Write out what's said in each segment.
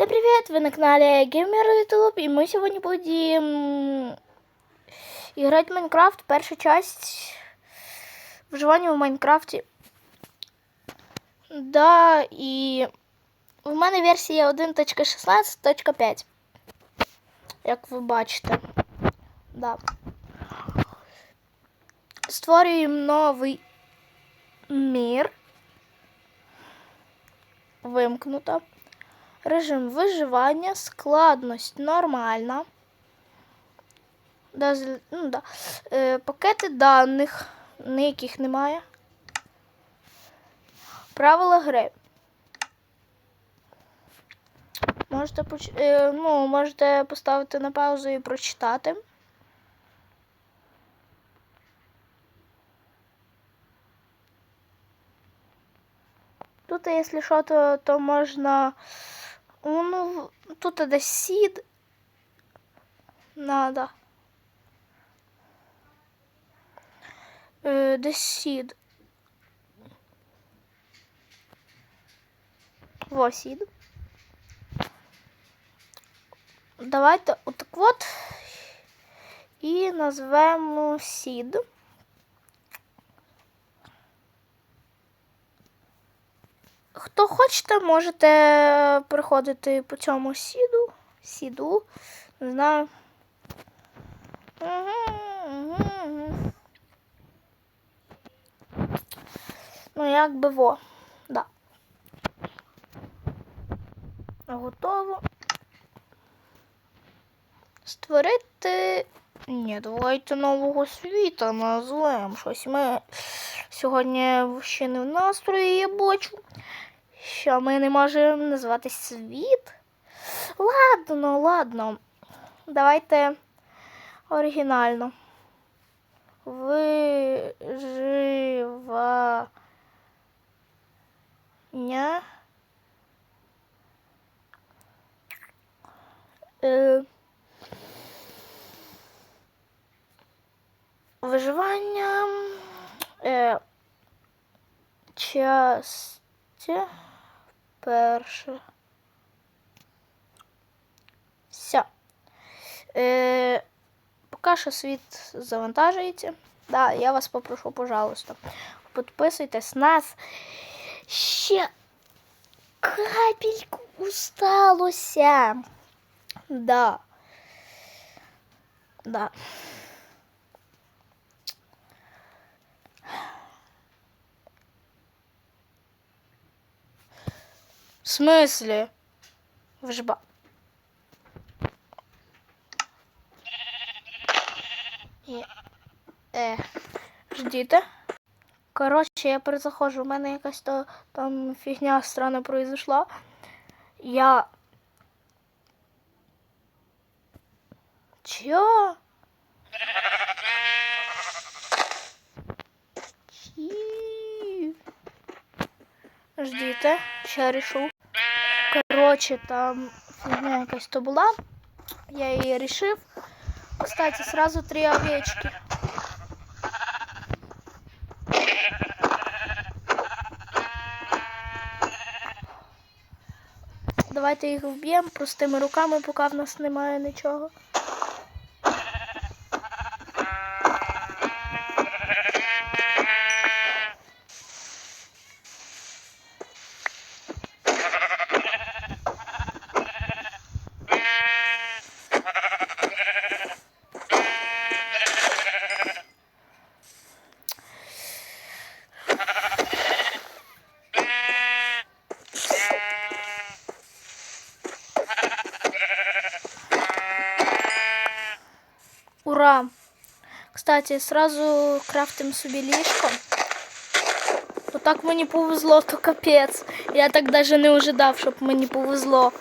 Всем привет! Вы на канале Gamer YouTube и мы сегодня будем играть в Майнкрафт. Перша часть выживання в Майнкрафті. Да, і в мене версія 1.16.5. Як ви бачите. Да. Створюємо новий мір. Вимкнуто. Режим виживання, складність нормальна. Ну, да. е, пакети даних, ніяких немає. Правила гри. Можете, поч... е, ну, можете поставити на паузу і прочитати. Тут, якщо що, то, то можна. Ну, тут десь сід. Надо. Е, десь сід. Во сід. Давайте отак от і назвемо сід. Хто хочете, можете приходити по цьому сіду. Сіду. Не знаю. Мгм, мгм, мгм. Ну, як би во. Да. Готово. Створити. Ні, давайте нового світа назвемо щось. Ми сьогодні ще не в настрої, я бачу. Що ми не можемо назвати світ? Ладно, ладно. Давайте оригінально. Виживання. Е, виживання. Е, часті. Перше. Все. Е, поки що світ завантажується. Да, я вас попрошу, пожалуйста, підписуйтесь нас. Ще капельку усталося. Да. Да. В смысле? Ви ж ба... Є. Е, ждіте. Коротше, я перезаходжу, у мене якась то там фігня странна произошла. Я. Чо? Чі? Ждіте, ще рішу. Коротше, там фігня якась то була. Я її рішив. Кстати, сразу три овечки. Давайте їх вб'ємо простими руками, поки в нас немає нічого. Ура! Кстати, сразу крафтим собі ліжко. Отак мені повезло, то капець. Я так даже не ожидав, щоб мені повезло.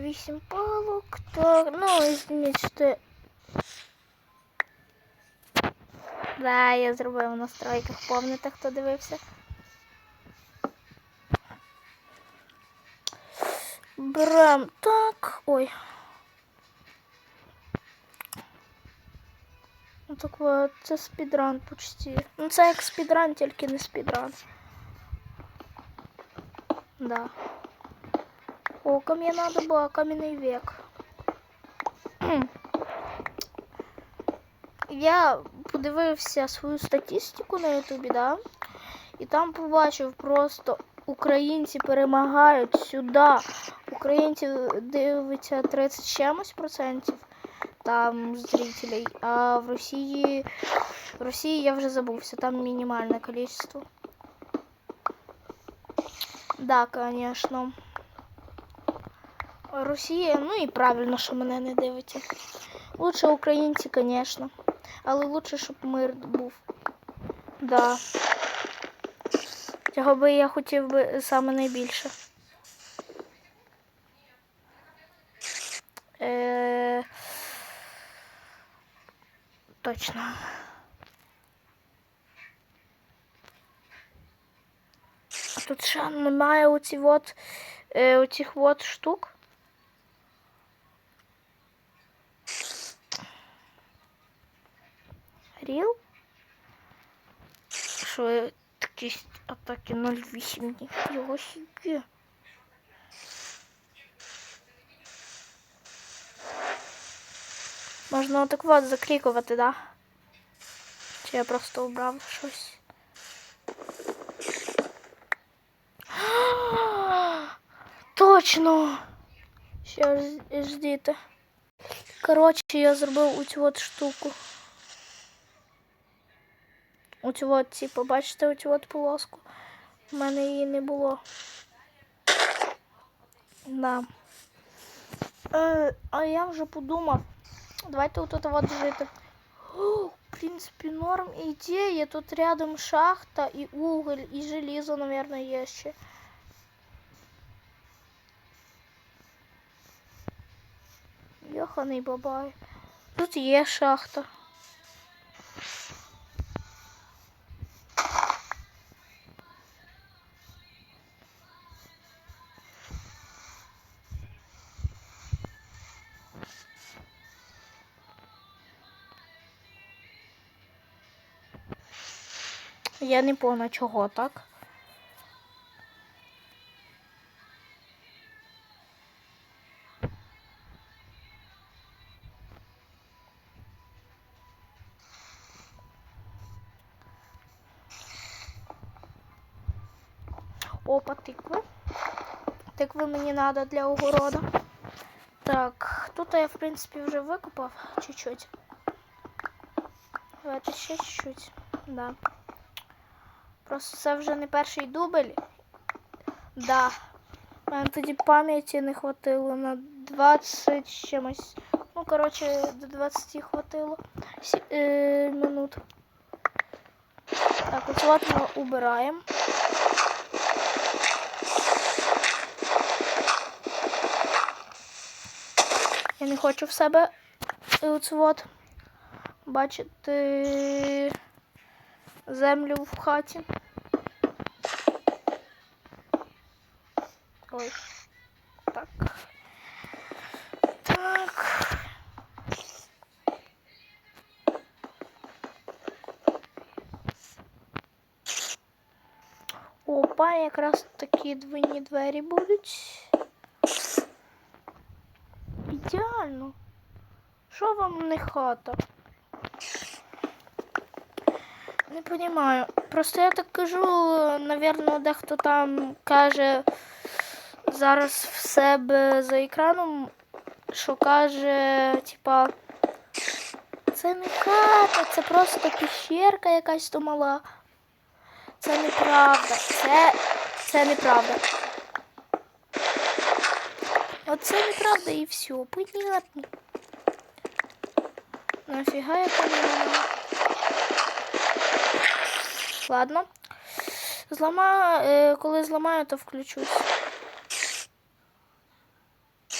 Вісім палок, то ну, зніміть, що... Да, я зробив в настройках, помните, хто дивився. Берем так. Ой. Ну так от, це спідран почти. Ну це як спідран, тільки не спідран. Да. О, ко мне надо было каменный век. Я подивився свою статистику на Ютубі, да? І там побачив просто українці перемагають сюди. Українці дивиться 30 чимось процентів там зрителей, а в Росії в Росії я вже забувся, там мінімальне количество. Да, конечно. Росія, ну і правильно, що мене не дивиться. Лучше українці, звісно. Але лучше, щоб мир був. Да. Цього би я хотів би саме найбільше. Е... Точно. Тут ще немає оці от, е, оцих от штук. Ріл? Що такі атаки 0,8 Нічого собі. Можна отак от заклікувати, да? Чи я просто обрав щось? Точно! Ще ж- ждіть. Коротше, я зробив оцю от штуку. Оцю от, типу, бачите, оцю от полоску. У мене її не було. Да. Е, а я вже подумав. Давайте вот это вот жити. О, в принципе, норм идея. Тут рядом шахта и уголь, и железо, наверное, есть ще. Йоханий бабай. Тут є шахта. Я не поняла, чого так. Опа, тикви. Тикви мені треба для огорода. Так, тут я, в принципі, вже викопав чуть-чуть. Давайте ще чуть-чуть. Да. Просто це вже не перший дубль. Да. Мене тоді пам'яті не хватило на 20 чимось. Ну, коротше, до 20 хватило Сі- е, минут. Так, от от ми убираємо. Я не хочу в себе оцю от бачити землю в хаті. Ой. Так. Так. Опа, якраз такі двойні двері будуть. Ідеально. Що вам не хата? Не розумію. Просто я так кажу, напевно, дехто там каже зараз в себе за екраном, що каже, типа, це не хата, це просто піщерка якась то мала. Це неправда. Це, це неправда. Оце неправда і все. Понятно. Нафіга я поняла. Ладно. Зламаю, е, коли зламаю, то включусь.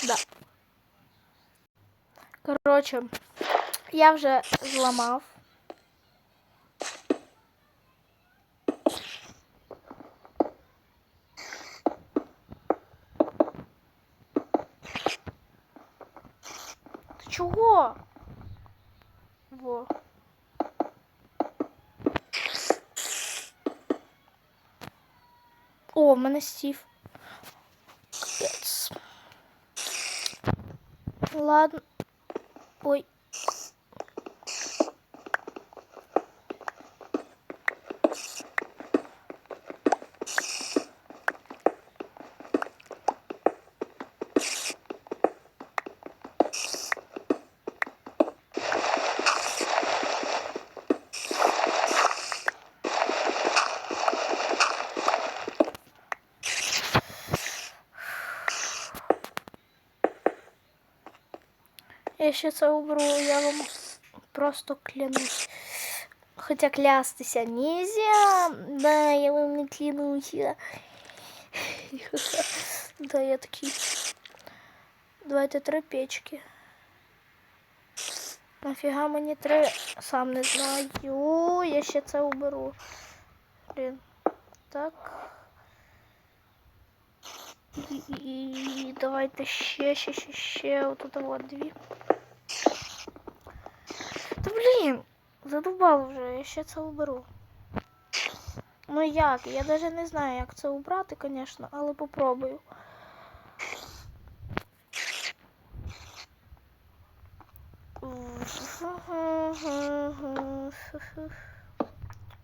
Да. Коротше, я вже зламав. Ти чого? Во. О, в мене стів. Ладно. Ой. Я ще це уберу, я вам просто клянусь. Хоча клястися нельзя. Да, я вам не клянуся. Да, я такий. Давайте три печки. Нафіга мені три? Сам не знаю. Я ще це уберу. Блін. Так. І, і, і давайте ще, ще, ще, ще. Отут вот дві. Блін, задубав вже, я ще це уберу. Ну як? Я навіть не знаю, як це убрати, звісно, але попробую.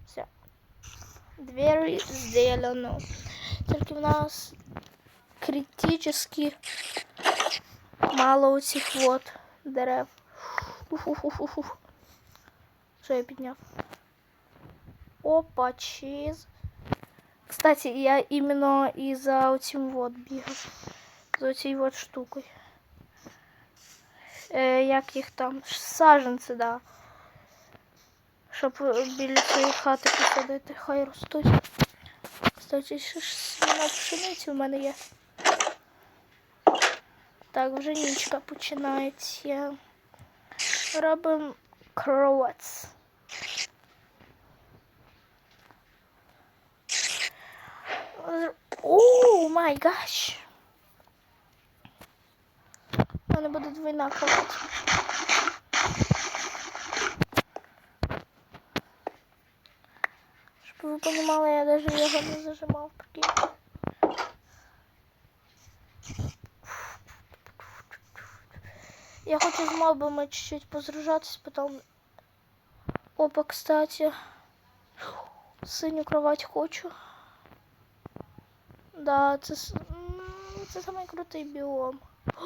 Все. Двері сделано. Тільки в нас критично мало оцих вот дерев. Уф-уф-уф-уф. Що я підняв? Опа, чиз. Кстати, я іменно і за оцим вот бігав. За оцією вот штукою. Е, як їх там? Саженці, да. Щоб е, біля своєї хати посадити, хай ростуть. Кстати, ще ж на пшениці в мене є. Так, вже нічка починається. Робимо кровець. Май гаш. У мене буде двойна кровать. Щоб ви розуміли, я навіть його не зажимав. Прикинь. Я хочу з мобами чуть-чуть позружатись, потом... Опа, кстати. Синю кровать хочу. Да, це, це самий крутий біом.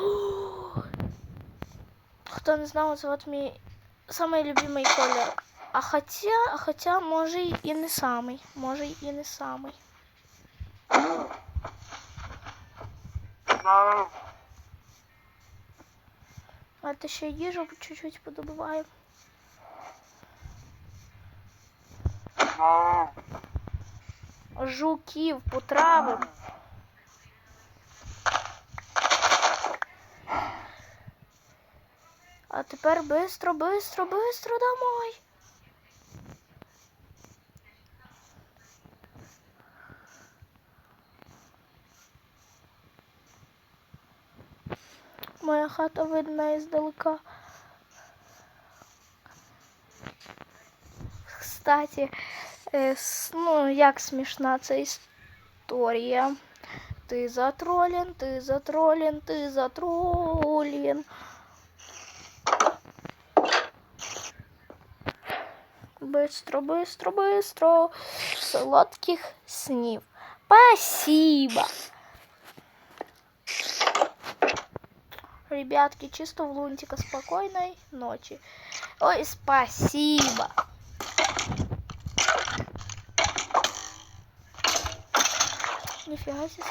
Хто не знав, це от мій самий любимий колір. А хотя, а хотя, може і не самий. Може і не самий. А ти ще їжу чуть-чуть подобуваємо. Жуків потравим. Тепер бистро, бистро, бистро домой. Моя хата видна издалека. Кстати, е, ну як смішна ця історія. Ти затролен, ти затролен, ти затролен. Быстро, быстро, быстро. Сладких снів. Спасибо. Ребятки, чисто в лунтика спокойной ночи. Ой, спасибо. Нифига себе.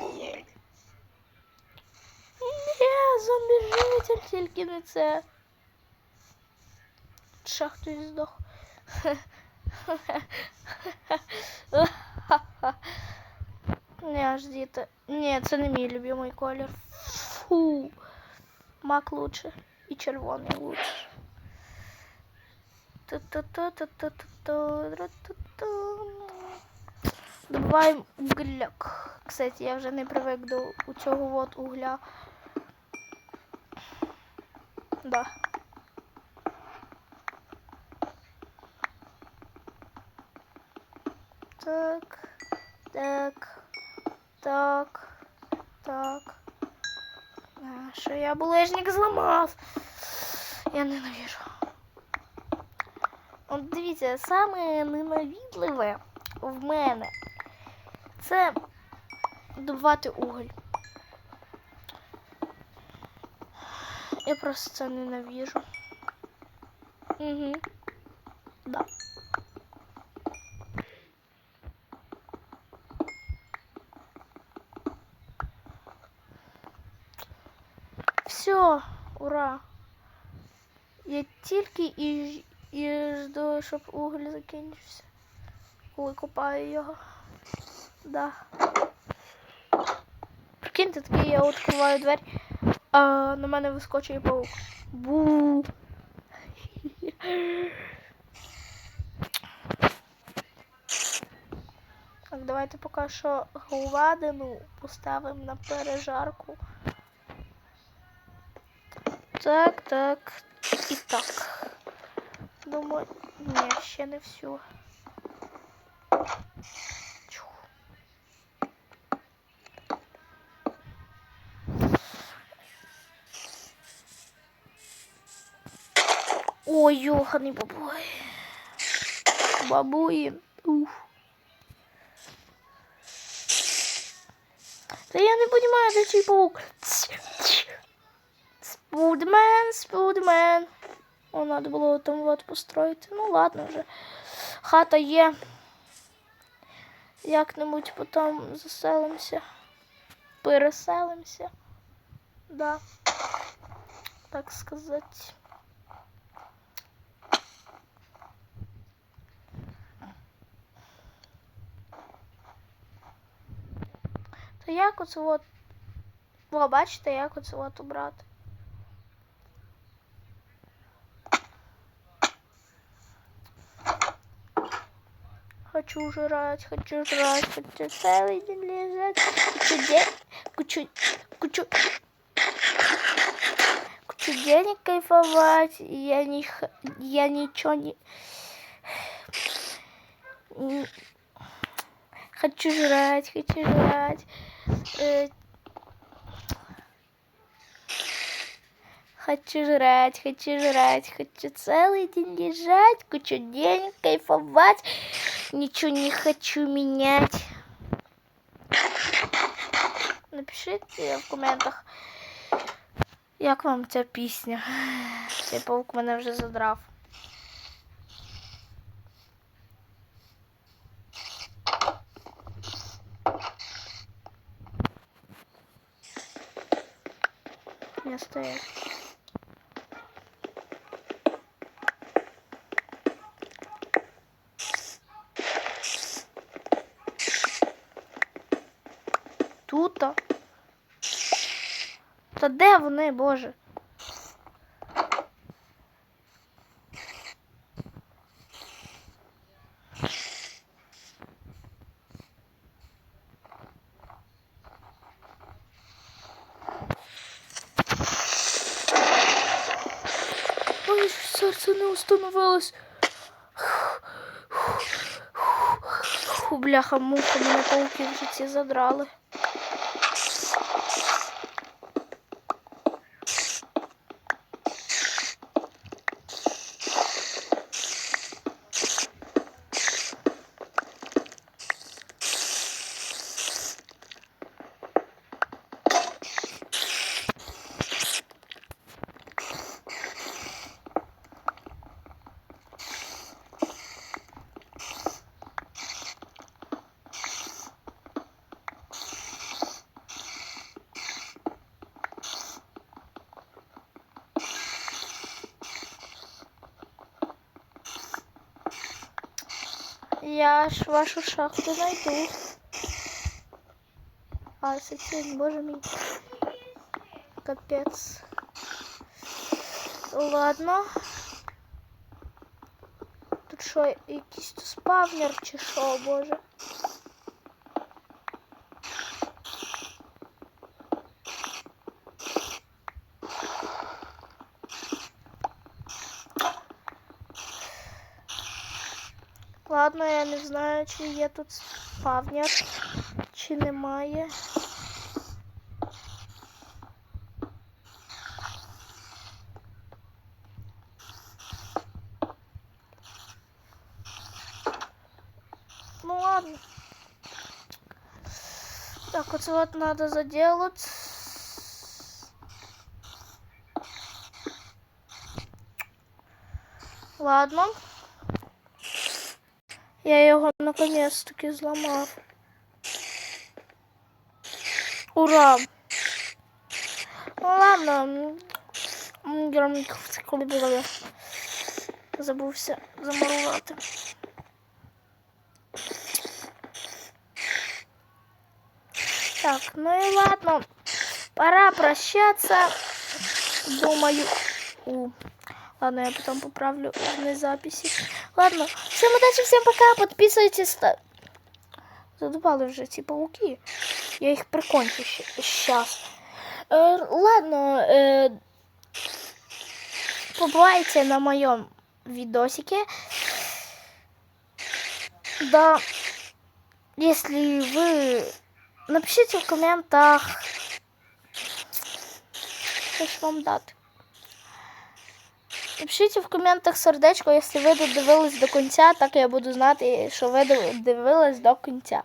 Ні, зомбі-житель, тільки не це. Шахту здох. Не аж діти. Ні, це не мій любимий колір. Фу. Мак лучше. І червоний лучше. Добуваємо угляк. Кстати, я вже не привик до цього вот угля. Да. Так, так, так, так. А, що я булежник зламав? Я ненавижу. От дивіться, саме ненавідливе в мене це добувати уголь. Я просто це ненавижу. Угу. Да. Все, ура! Я тільки і, і жду, щоб уголь закінчився. Коли копаю його. Да. Прикиньте, такий я відкриваю двері, а на мене вискочує паук. Бу. Так, давайте поки що говадину поставимо на пережарку. Так, так і так. Думаю, ні, ще не всю. Ой, йоханий бабуй. Бабуї. Уф. Та я не розумію, де цей паук. Спудмен, спудмен. О, надо було там вот построїти. Ну ладно вже. Хата є. Як-небудь потім заселимося. Переселимося. Да. Так сказати. То як оце от. О, бачите, як оце от убрати. Хочу жрать, хочу жрать, хочу целый день лежать, хочу день, кучу, кучу, кучу денег кайфовать, я не, я ничего не, н- хочу жрать, хочу жрать, э, Хочу жрать, хочу жрать, хочу целый день лежать, кучу денег кайфовать, ничего не хочу менять. Напишите в коментах, як вам ця пісня. Цей паук мене вже задрав. Я стоять. Вони, Боже? Ой, серце не установилось. Бляха, муха, мене пауки вже ці задрали. Я ж вашу шахту найду. А, сеть, боже мій. Капець. Ладно. Тут що, якийсь тут спавнер чи боже? Ладно, я не знаю, чи є тут спавнер, чи немає. Ну ладно. Так, вот вот надо заделать. Ладно. Я його наконец-таки зламав. Ура! Ну ладно. Я коли було забувся замурувати. Так, ну и ладно. Пора прощаться. Думаю. У. Ладно, я потом поправлю в записи. Ладно, всем удачи, всем пока. Подписывайтесь. ста- Задубали вже ці пауки. Я їх прикончу сейчас. Э, ладно, э, побывайте на моем видосике. Да, если вы Напишіть в коментах. Що ж вам дати? Напишіть в коментах сердечко, якщо ви додивились до кінця, так я буду знати, що ви додивились до кінця.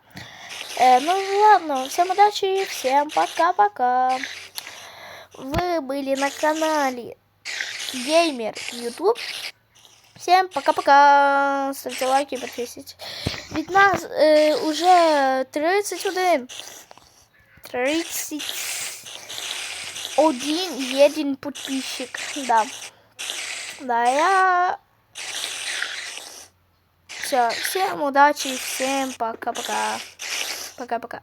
Э, ну ладно, всем удачи, всем пока-пока. Вы были на канале Геймер YouTube. Всем пока-пока. Ставьте лайки, подписывайтесь. Ведь нас э, уже 31. 31 един подписчик. Да. Да, я... Все, всем удачи, всем пока-пока. Пока-пока.